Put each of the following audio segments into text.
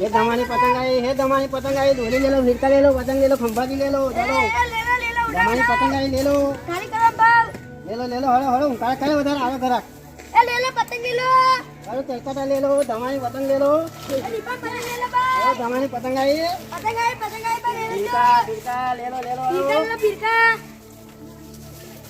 પતંગ આવી હે ધમાની પતંગ આવી. દોરી લે લો ફિરકા લે લો પતંગ લે લો ખંભાતી લે લો એ ચાલો લેલો લેલો ઉડા ધમાની પતંગ આવી લે લો ખાલી કરવા ભાવ લે લો લે લો હળો હળો ઉંકાળા કરે વધારે આવે ઘરાક એ લેલો પતંગ લીલો. હળો તેકટા લે લો ધમાની પતંગ લે લો એ દીપા પતંગ લેલો હળો ભાવ ધમાની પતંગ આવી. પતંગ આવી પતંગ આવી પર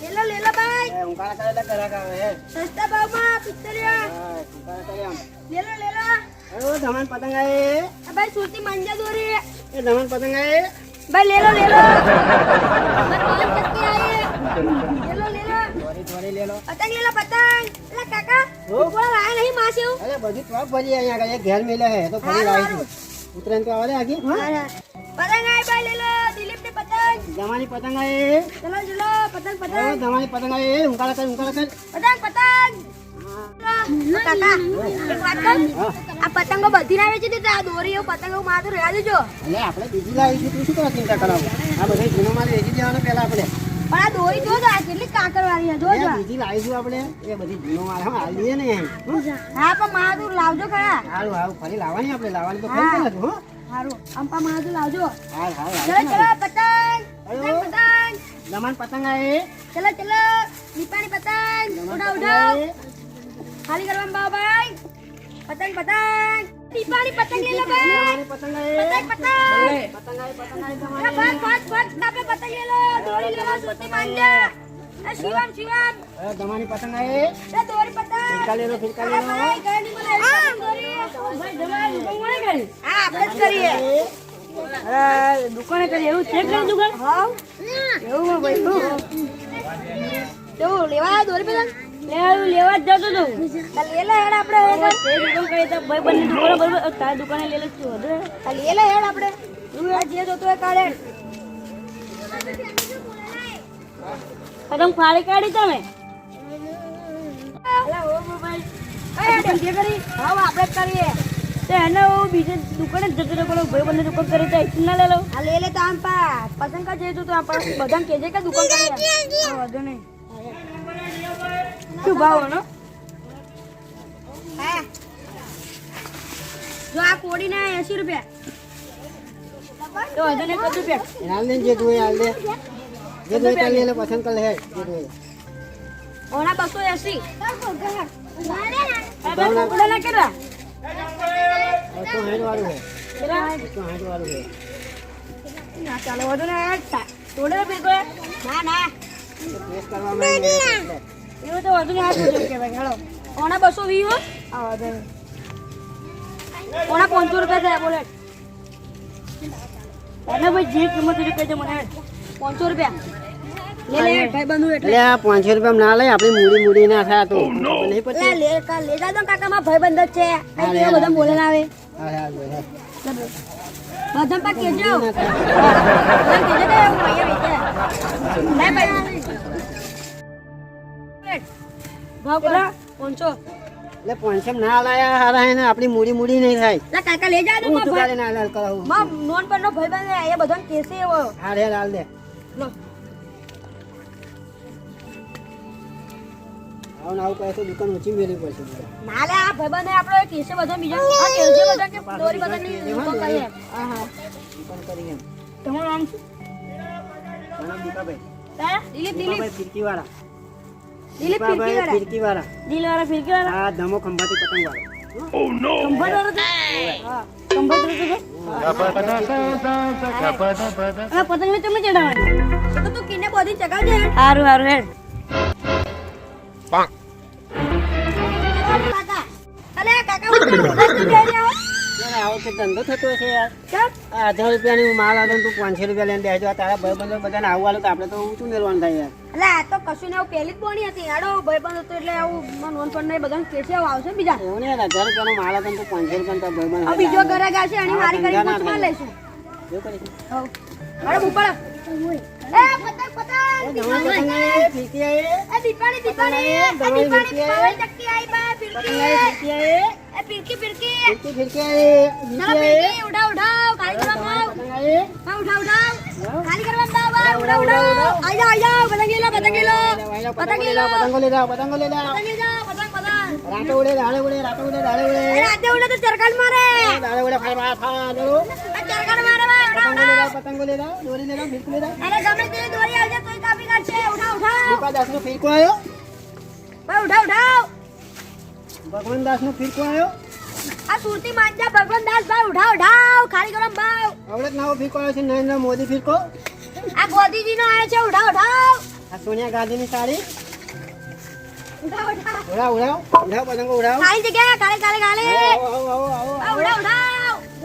લેલો લેલો ભાઈ. એ ઉંકાળા કરે એટલે ઘરાક આવે. હે સસ્તા ભાવમાં પિત્તળિયા હા, ઉંકાળા કરે આમ. લેલો લેલો. હળો ધમન પતંગ આ ભાઈ સુરતી મંજા દોરી. એ ધમન પતંગ આવી ભાઈ લેલો લેલો. મત પતંગ ચક્કી આવી લેલો લેલો. દોરી દોરી લેલો. પતંગ લેલો પતંગ. એલા કાકા? કોણ લાયા નહીં માસ્યું અરે બધી તો ભરી અહીંયા ઘેર મેલે હે તો ફરી લાવી ઉતરેન તો આવે આગી હા. પતંગ આય ભાઈ લેલો. દિલીપની પતંગ આવે ચલો ચલો પતંગ પતંગ. જમાની પતંગ આવે ઉંકાળા કર ઉંકાળા કર. પતંગ પતંગ. કાકા એક વાત કહું આ પતંગો બધી ના વેચી દીધા આ દોરી એવું પતંગ એવું માથું રહ્યા દેજો. એટલે આપણે બીજી લાવીશું તું શું કરવા ચિંતા કરાવો? આ બધો જૂનો માલ વેચી દેવાનો પહેલા આપણે. પણ આ દોરી જો આ કેટલી કાકર વાળી છે જોજો બીજી લાવીશું આપણે. એ બધી જૂનો માલ હા દઈએ ને. હા પણ માથું લાવજો ખરા. ફરી લાવવાની આપણે લાવવાની તો હો. સારું અંપા માથું લાવજો. ચલો ચલો પતંગ. પતંગ પતંગ દમણ પતંગ આવી ચલો ચલો દીપાની પતંગ ઉડાવ ઉડાવ. ખાલી કરવામાં ભાવ ભાઈ પતંગ પતંગ દીપાની પતંગ લઈ લો ભાઈ પતંગ આવી પતંગ પતંગ પતંગ આવી પતંગ દમણની. ફટ ફટ ફટ આપણે પતંગ લઈ લો દોરી લઈ લો સુતી માંજા શિવમ શિવમ હવે દમણની પતંગ આવી એ દોરી પતંગ ફિરકા લે લો ફિરકા લે લો ભાઈ ગળની મને દોરી ભાઈ દુકાન કોણે કરી હા આપણે જ કરીએ દુકાને કરી એવું છે કે દુકાન? હા. એવું માં ભાઈ એવું લેવા દોરી પતંગ લેવા લેવા જ જતો તો. લેલા હેડ આપણે તે. દુકાન કરી તો ભાઈ બંને દુકાન બરોબર. તારી દુકાને લેલે છું હદે લેલા હેડ આપણે તું આ જે જોતો એ કાઢે. પતંગ ફાડી કાઢી તમે? અલા ઓ મોબાઈલ કરી હા આપણે કરીએ. તે એને હું બીજે દુકાને જ જતો રહ્યો ભાઈ બંને દુકાન કરે તો એક ના લે લો આ લે લે તો આમ પા. પસંદ કા જઈ તો આપણે બધાને કહેજે કે દુકાન કરી હા નહીં. શું ભાવ નો જો આ કોડી ના એસી રૂપિયા. તો વાંધો નહીં કશું રૂપિયા. એ હાલ ને જે જોઈએ હાલ દે. જે જોઈએ તાર લે પસંદ કર લે હેડ જે જોઈએ ઓના બસો એસી ના કેટલા? બસો સાઠ વાળું છે બસો સાઠ વાળું છે ના ચાલો વધુ ને થોડે ભેગો ના ના ટેસ્ટ કરવામાં આવી જાય એટલે. એવું તો વધુ ને આઠ રૂપિયા કહેવાય હેડો ઓના બસો વી હો આ વધુ ઓના પાંચસો રૂપિયા થયા બોલે એને ભાઈ જે કિંમત હતી કહેજો મને પાંચસો રૂપિયા પાંચસો રૂપિયા ના લે આપડે મૂડી મૂડી ના થાય તો નહીં પછી લે લે કા લે જા દો કાકા માં ભાઈ બંધ જ છે બધા બોલે આવે. બધા પા કેજો કેજો કે હું અહીંયા વેચે લે ભાઈ ભાવ કેટલા પાંચસો એટલે પાંચસો ના લાયા હારા એને આપણી મૂડી મૂડી નહીં થાય લે કાકા લે જા દો હું તું ના લાલ કરાવું માં નોન પર નો ભાઈ બને એ બધાને કેસે એવો હારે લાલ દે. લો આવું આવું કહે તો દુકાન ઓછી મેલી પડશે ના લે આ ભાઈ બંધ આપણો કેસે બધો બીજો. આ કેલજે બધા કે દોરી બધા ની દુકાન કરીએ. હા હા. દુકાન કરી એમ. તમારું નામ શું? મારું નામ દીપાભાઈ. હે? દિલીપ દિલીપ. ફિરકીવાળા. દિલીપ ધમો ખંભાતી પતંગ વાળો કંભર વાળો છે? હા. કંભર વાળો પતંગ ને તમે ચડાવવાની. તો તું કિને બોધી ચગાવજે. હારું હારું હેડ. કાકા અલે કાકા હું તો હો. ધંધો થતો હશે યાર. આ હજાર રૂપિયાની માલ આવે તું પાંચસો રૂપિયા લઈને બેસજો આ તારા ભાઈબંધો બધાને આવું આલું તો આપણે તો શું મેળવાનું થાય યાર? એટલે આ તો કશું ને એવું પહેલી જ બોની હતી. આડો ભાઈબંધ હતો એટલે આવું પણ નહીં બધા કેસે આવશે બીજા. એવું નહીં હજાર રૂપિયાનો માલ આવે તું પાંચસો રૂપિયા તારા ભાઈબંધ બીજો ઘરે ગયા છે મારી કરી ધંધા ના પૂછમાં થાય. લઈશું. એવું કરીશું. હવ. અરે ઉપર એ પતંગ પતંગ દવા ફીકી આઈ એ દીપાણી દીપાણી એ દીપાણી પવન ચક્કી આઈ બા ફીકી એ ફીકી ફીકી. ફીકી ફીકી આઈ ફીકી ફીરકી આવી. ફિરકી ઉઠાવ ઉઠાવ કરવા દવા આવ. પતંગ આવી. હા ઉઠાવ ઉઠાવ જાઓ. કરવા આવ બા ઉઠાવ ઉઠાવ આઈ જા આઈ જા પતંગ લઈ લો પતંગ લો. જાઓ, પતંગો લઈ જાઓ. પતંગ પતંગ પતંગ રાતે ઉડે, દાડે ઉડે, રાતે ઉડે, દાડે ઉડે. રાતે ઉડે તો ચરકાલ મારે. દાડે ઉડે, ફાય, ફાય, ચરકાલ મારે ઉઠાવ ઉઠાવ. પતંગો લઈ જાઓ, દોરી લઈ જાઓ, ફીરકી લઈ જાઓ. અરે ગમે તે દોરી આવજે તોય કાપી કાઢશે ઉઠાવ ઉઠાવ. દીપા દાસનો ફીરકો આવ્યો બા ઉઠાવ ઉઠાવ ભગવાન દાસનો ફીરકો આવ્યો આ સુરતી માંજા ભગવાન દાસ ભાઈ ઉઠાવ ઉઠાવ ખાલી. ગરમ ભાવ આવડત નવો ફીરકો આવ્યો છે નરેન્દ્ર મોદી ફિરકો આ ગોદીજી નો આવ્યો છે ઉઠાવ ઉઠાવ. આ સોનિયા ગાંધીની સાડી ઉઠાવ ઉઠાવ ઉડાવ ઉડાવ ઉડાવ પતંગો ઉડાવ ખાલી જગ્યા ખાલી ઉડાવ ઉડાવ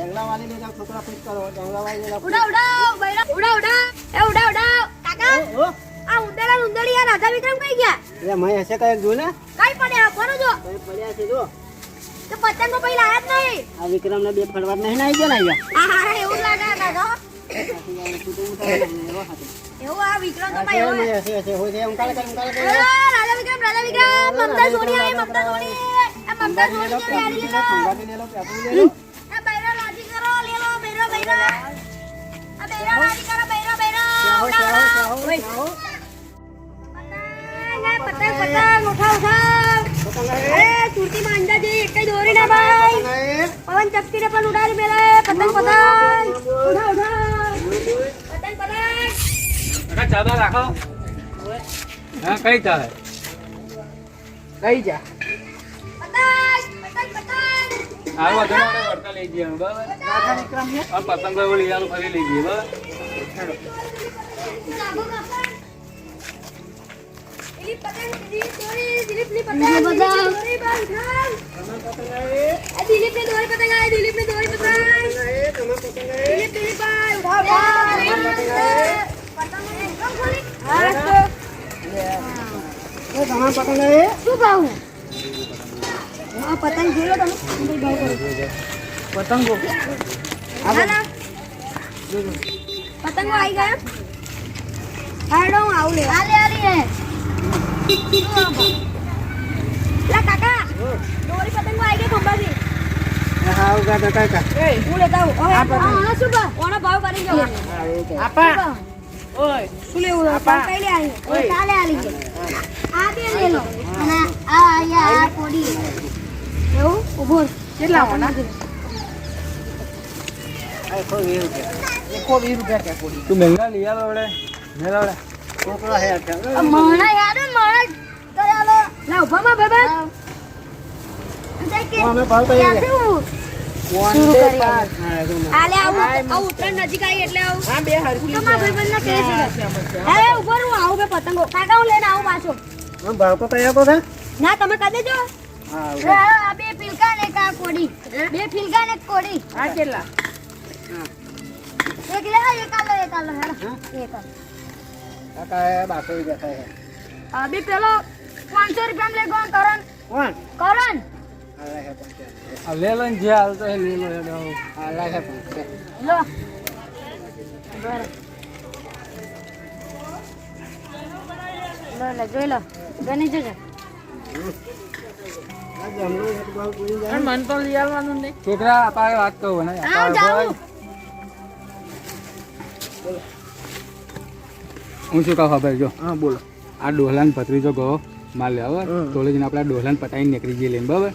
જંગલા વાળી છોકરા ફીટ કરો જંગલા વાળી લઈ જાઓ ઉડાવ ઉડાવ બૈરા ઉડાવ ઉડાવ. એ ઉડાવ ઉડાવ. કાકા ઓ, ઓ, આ ઉંદરા ઉંદરી રાધા વિક્રમ કઈ ગયા? એટલે મય હશે કંઈક જો ને. કઈ પડ્યા કોનો જો. કઈ પડ્યા છે જો તો પતંગો પૈ લાયા જ નહીં. આ વિક્રમને બે ફડવા નહીં આવી ગયા ને આ હા એવું લાગે કાકા એવું આ વિક્રમ તો ભાઈ છે, હોય મય હશે હશે હોય છે ઉંકાળે કર ઉંકાળે કર. રાધા વિક્રમ રાધા વિક્રમ. મમતા સોની મમતા સોની. મમતા સોની લો, લો, લો. પવન ચક્કી ને પણ ઉડાડી મેલે પતંગ પતંગ ઉઠાવ ઉઠાવ પતંગ પતંગ ચાદા રાખો. હા, કઈ ચાલે કઈ જા પતંગ આવો તો આપણે વળતા લઈ જઈએ અમે, બરાબર? રાધા વિક્રમ છે આ પતંગ ભાઈ લઈ આવું ફરી લઈ જઈએ બરાબર? પતંગ આવે. આવી આવે, આવે. આવે. શું ભાવ? આ પતંગ લો તમે ભાવ કરો પતંગો પતંગો આવી ગયા હાડો હું આવું લે આલે આલે લા કાકા દોરી પતંગો આવી ગઈ ખંભાથી હા ઉગા કાકા કાકા હું લેતા આવું હવે હા શું ભાવ કોનો ભાવ કરી જવાનો આપા ઓય શું લેવું આપા કઈ લે આવી કાલે આલી આ બે લે લો અને આ આયા આ કોડી એવું ઊભો કેટલા આપવાના એકસો વીસ રૂપિયા એકસો વીસ રૂપિયા ક્યાં કોડી તું મહેંગા લઈ આવો વડે મેલા વડે છોકરો હે. અત્યારે. માણા યાદ કરાલો લા ઊભા માં બાબા અમે ભાવ કહીએ છીએ. શરૂ કરી પાંચ. હા, એવું ના. આલે આવું આવું ઉત્તરાયણ નજીક આવી એટલે આવું. હા, બે હરખી તો માં ભાઈબંધના કેસ ઊભો રહું આવું બે પતંગો. કાકા હું લઈને આવું પાછો. ભાવ તો ના તમે કરી દેજો. હા, બે ફિલકા ને કા કોડી? બે ફિલકા ને કોડી? હા, કેટલા? એક લે એક આલો એક આલો હેડો. એક કાકા એ રૂપિયા થાય પેલો 500 રૂપિયા લે ગોન કરણ. કોણ? કરન લે લો જે હાલતો લઈ લો હેડો. આ લાગે. લો. લો લે જોઈ લો. ગણી જોજો. જાય. છોકરા વાત કહું ને હા શું કહું ખબર જો. હા, બોલો. આ ડોહલાન ભત્રીજો ગયો માલ લેવા. હવે. તો લઈને આપણે આ ડોહલાન પટાઈને નીકળી જઈએ લઈને બરાબર?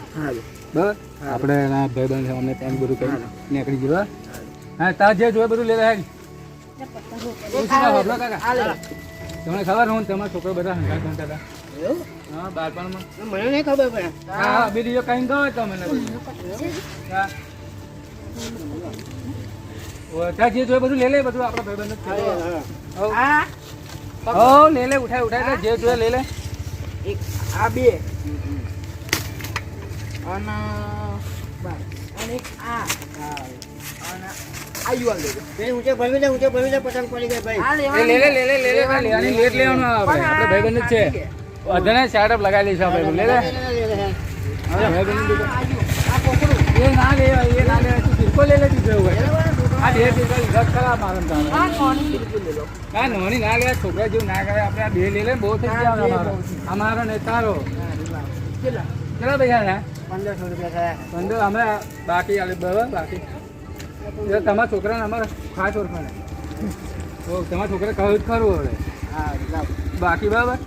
બરાબર? આપણે એના ભાઈબંધ છે અમને ત્યાં બધું કરી નીકળી જઈએ હા તાર જે જોઈએ બધું લેતા હેડ. તમને ખબર હું તમારા છોકરો બધા હંકાર કરતા હતા? એવું? હા બાળપણમાં મને નહીં ખબર પડે હા હા બીજી કઈ ગયો તો મને હા ત્યાં જે જોઈએ બધું લે લે બધું આપણા ભાઈબંધ હા. હો હો, લે લે ઉઠાય ઉઠાય જે જોઈએ લે લે એક આ બે અને અને એક આ અને આ યુવાન લેજો. બે ઊંચે ભરવી લે ઊંચે ભરવી લે પતંગ પડી જાય ભાઈ લે લે લે લે લે લે લેટ લેવાનું આપણે ભાઈબંધ જ છે અધને સેટઅપ લગાવી લઈશું આપણે લે. લે એ ના લે એ ના લે તું બિલકુલ લે લે દીધો હોય આ બે બિલકુલ લેલો આ નોની ના લે છોકરા જેવું ના કરે આપણે આ બે લઈ લે બહુ થઈ ગયા અમારો અમારો ને તારો કેટલા? ચલો ભૈયા ના? પંદરસો રૂપિયા પંદર અમે બાકી આલે બરાબર બાકી. તમારા છોકરાને અમારે ખાસ ઓળખાણ તમારા છોકરા કહ્યું જ ખરું હવે. હા બાકી બરાબર?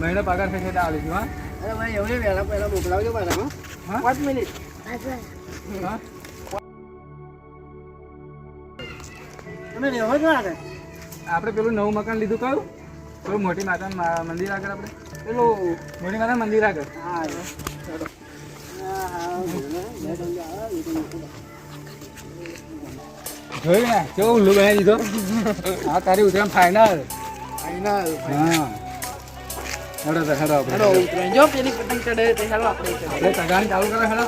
મહિનો પગાર થશે એટલે આવીશું હા? અરે ભાઈ એવડે વહેલા પહેલા મોકલાવજો મારા હા? પાંચ મિનિટ. હા? તમે રહેવો છો આગળ. આપણે પેલું નવું મકાન લીધું કયું? પેલું મોટી માતા મંદિર આગળ આપણે? પેલું મોટી માતા મંદિર આગળ. હા ચલો. જોયું ને? કેવું ઉલ્લુ બનાવી દીધો? હા તારી ઉતરાણ ફાઇનલ ફાઈનલ હા. હેડો તો હેડો આપણે હેડો, ઉતરાયણ. જો પેલી પતંગ ચડે તો હેડો આપણે તો ગાડી ચાલુ કરો હેડો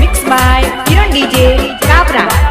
mix by Kiran DJ Capra.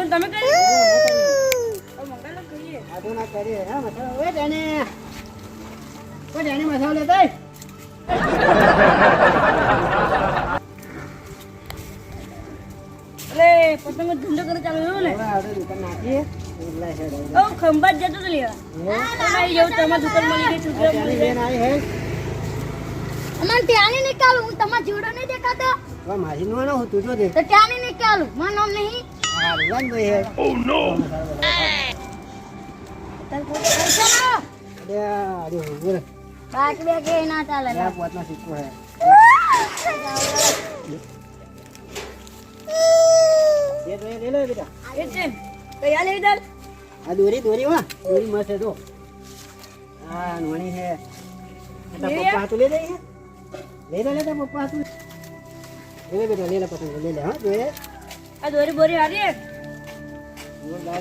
ત્યાં તમે કરી ઓ મંગાલો કરીએ આ ના કરીએ હા મસાલો. ઓય જાને ઓય જાને મસાલો લેતા આય. એટલે ધંધો કરે ચાલુ એવું ને હવે દુકાન નાખીએ. એટલા છે રે. ઓ ખંભાત જતો તો લેવા તમારી જેવું તમારી દુકાન મળી ગઈ છોકરા ત્યાંની મળી બેન આવી હે? નીકાળું તમારા જોડો નહીં દેખાતો. મારી નું ના જો દે. તો ત્યાંની નીકાળું મારું નામ નહીં. લો છે તાર આ દોરી દોરી હા. દોરી મસ્ત તો હા નોણી લેવી પપ્પા તું લઈ દે લઈ લે લે પપ્પા તું લે લે બેટા લે લે પતંગ લઈ લે હા જોઈએ આ દોરી બોરી હારી. ધંધો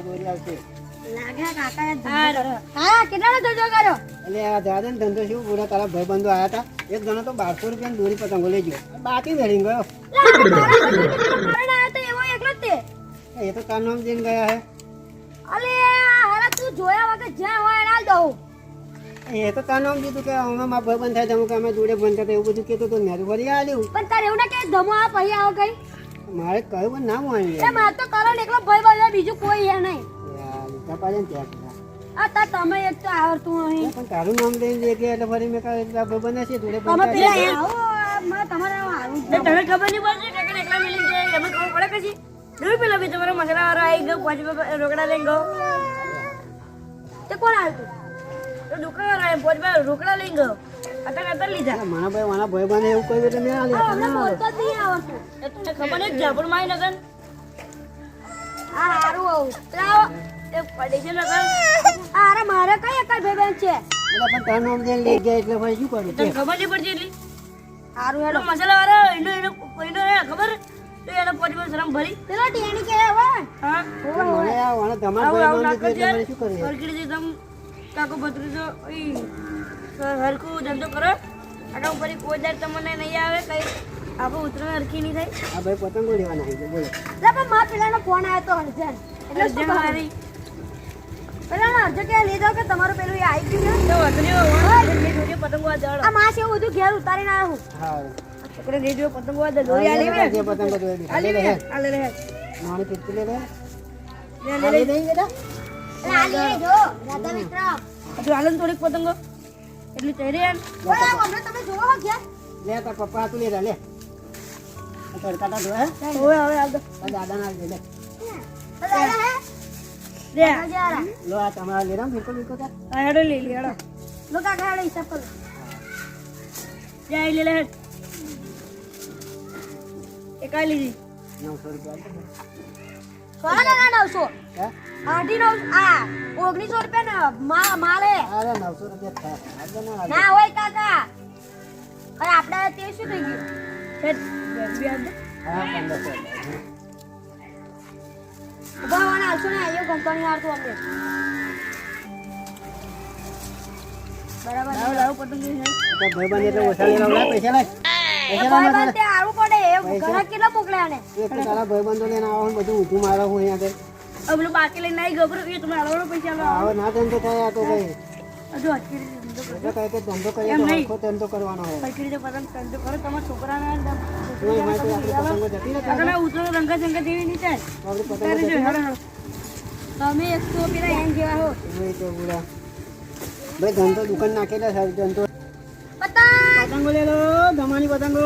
એટલે આ ધંધો શું? પૂરા તારા ભાઈબંધો આવ્યા હતા એક જણો તો બારસો રૂપિયાની દોરી પતંગો લઈ ગયો. બાકી વેરી ગયો. મરણ આવ્યો તો એવો એકલો જ તે. એ તો તાર નામ જઈને ગયા હે. અલે હારા તું જોયા વગર જ્યાં હોય એના દઉં. એ તો તાર નામ કીધું કે અમે મારા ભાઈબંધ થાય તમે કે અમે જોડે બંધ થતા એવું બધું કીધું તો મેં તો વળી આલ્યું પણ તારે એવું ના કે ધમો આ પછી આવો કઈ. મારે કહ્યું પણ ના માની એ મારે તો કરો ને એકલો ભાઈ ભાઈ બીજું કોઈ હે નહીં. કપાડે ને ત્યાં. આ તમે એક તો આવડતું નહીં પણ તારું નામ લઈને દે કે એટલે ફરી મેં કહ્યું એટલે જોડે તમે પેલા આવો મારે તમારે આવું તો ખબર નહીં પડશે કાકા એકલા મિલી જાય એમને ખબર પડે પછી? જોયું પેલા બી તમારો મસાલા વાળો આવી ગયો પાંચ રોકડા લઈને ગયો? તે કોણ આવ્યું તો દુકાન વાળો આવ્યો પાંચ રોકડા લઈને ગયો. અત્યારે અત્યારે લીધા મારા ભાઈ મારા ભાઈબંધ એવું કહ્યું એટલે મેં આલ્યા. અમને બોલતો જ નહીં આવડતું તો તને ખબર નહીં જાપુરમાં નગર આ હારું આવું પેલા એ પડી છે નગર આ મારે કઈ એકલ ભાઈ બહેન છે? એટલે પણ તારું નામ લઈને લઈ ગયા એટલે ફરી શું કરું? તને ખબર નહીં પડતી એટલી? હારું પેલો મસાલા વાળો એનો એનો એનો ખબર? તો એને પાંચ શરમ ભરી. પેલો ટેણી કે હોય હા. મને આ વાળા તમારા એટલે શું તમ કાકો ભત્રીજો ઈ હરખું ધંધો કરો. આટલા ઉપર કોઈ દર તમને નહીં આવે કઈ આપણે ઉતરણ હરખી નહીં થાય. આ ભાઈ પતંગો લેવાના આવી ગયા, બોલો. લે પણ મારા પેલાનો ફોન આવ્યો તો અર્જન એટલે શું? મારી. પેલાનો હરજન કે તમારું પેલું એ આવી ગયું ને? તો પતંગો આ આ માસ એવું બધું ઘેર ઉતારીને આવ્યું હા. છોકરે રેડિયો પતંગો આ દોરી આલી મે જે પતંગો તો આલી લે મે લે. નાની પીપી લે લે. લે આ લઈ બેટા? લાલી જો. રાધા મિત્ર. હજુ આલે થોડીક પતંગો. એટલી તેરે હમણાં તમે જોવો હો લે તાર પપ્પા તું લે. લે તડકાટા ધોયા હવે હવે આવ દાદા ના લે. લે લે આ તમારા લેરા બિલકુલ તાર. આ હેડો લે લે હેડો. લો કાકા હેડો હિસાબ કરો. જાય લે લે હેડ. એ કાઈ લીધી. નવસો રૂપિયા સોના દાદા નવસો અઢી નવ આ ઓગણીસો રૂપિયા ને મા અરે નવસો રૂપિયા ના હોય કાકા અરે આપણે તે શું થઈ ગયું હોવાના આવશો ને અહીંયા કંપની હારતું અમને બરાબર લાવો લાવો પતંગ લઈ હેડ. એટલે ઓછા લેલા પૈસા લાય બાકી લઈને આવી ગભરો એ તમે પૈસા આવો ના ધંધો થાય આ તો ભાઈ. હજુ હટકી ધંધો કરો. એટલે કહે કે ધંધો કરીએ એમ તો. હરખો ધંધો કરવાનો હોય. પતંગ ધંધો કરો તમારા છોકરાને તો એમાં તો આપણી પતંગો જતી રહે આગળ ઉતરો રંગા જંગા જેવી નહીં થાય. આપણી પતંગો જતી રહે હેડો, હેડો. તમે એક તો પેલા એમ જેવા હો. ભાઈ તો પૂરા ભાઈ ધંધો દુકાન નાખેલા સાહેબ ધંધો. પતંગ! પતંગો લે લો. ધમાની પતંગો.